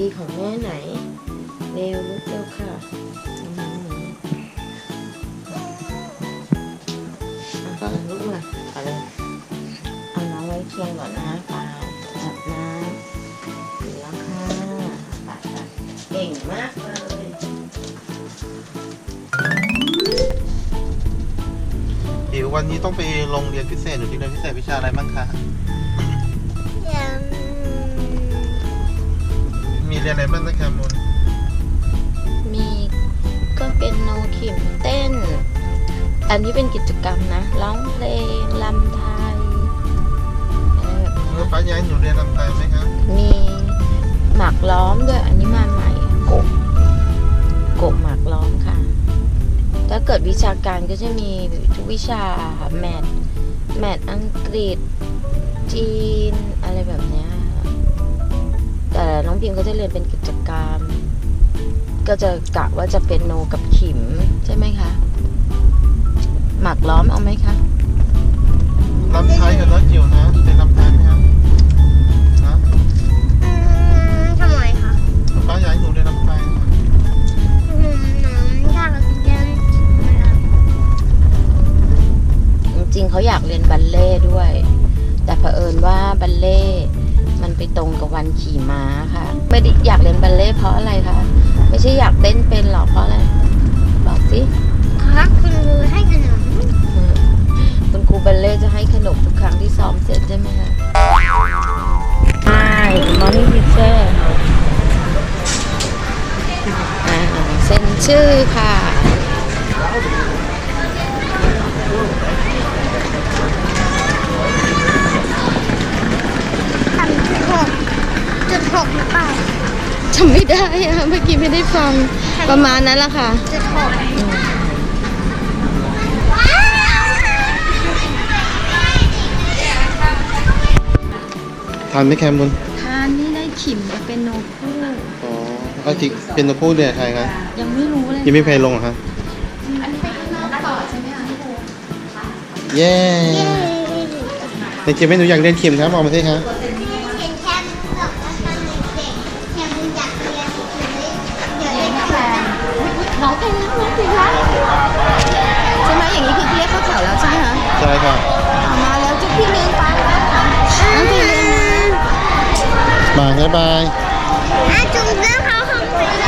ดีของแม่ไหน เร็วลุกเร็วค่ะเอามาหนูเอาลุกมาเอาเลยเอาน้องไว้เคียงก่อนนะปาจับน้ำดีแล้วค่ะปาดๆเก่งมากเลยอิ๋ววันนี้ต้องไปโรงเรียนพิเศษหนูที่เรียนพิเศษวิชาอะไรบ้างคะ ยังมีเรียนอะไรบ้างนะคะมุนมีก็เป็นโนขิมเต้น อันนี้เป็นกิจกรรมนะร้องเพลงลำไทยอะไรแบบเมื่นี้อป้าย้ายหนูเรียนลำไยไหมคะมีหมากล้อมด้วย อันนี้มาใหม่กบกบหมากล้อมค่ะ ถ้าเกิดวิชาการก็จะมีทุกวิชาค่ะแมทแมทอังกฤษ จีนอะไรแบบเนี้ยค่ะแต่น้องพิมก็จะเรียนเป็นกิจกรรม ก็จะกะว่าจะเป็นโนกับขิมใช่ไหมคะ หมากล้อมเอาไหมคะลำไทยกับรถจิ๋วนะเรียนลำไทยไหมคะนะอืมทำไมคะป้าย้ายหนูเรียนลำไทยค่ะอืมน้ำยากกับเรียนนะครับจริงๆเขาอยากเรียนบัลเล่ต์ด้วย แต่เผอิญว่าบัลเล่ต์มันไปตรงกับวันขี่ม้าค่ะ ไม่ได้อยากเรียนบัลเล่ต์เพราะอะไรคะไม่ใช่อยากเต้นเป็นหรอกเพราะอะไรบอกสิครับคุณครูให้ขนมอืมคุณครูบัลเล่ต์จะให้ขนมทุกครั้งที่ซ้อมเสร็จใช่ไหมคะใช่มอร์นิ่งทีเชอร์เซ็นชื่อค่ะ ทำจุดหกจุดหกหรือเปล่า จำไม่ได้อะเมื่อกี้ไม่ได้ฟังประมาณนั้นละค่ะจุดหกทานไหมแคมบุญทานนี่ได้ขิมไปเป็นโนคู่อ๋อเอาจริงเป็นตัวผู้เรียนใครคะยังไม่รู้เลยยังไม่มีใครลงเหรอคะเย้ในเกมไม่หนูอยากเรียนเข็มครับบอกมาสิคะเน้องเป็นน้องเป็นละใช่ไหมอย่างนี้คือเรียกเข้าแถวแล้วใช่ไหมคะใช่ค่ะเอามาแล้วจุ๊บพี่นึงไปน้องพี่นึงบายบ๊ายบายอะจุงเรื่องเขาห้องไปเล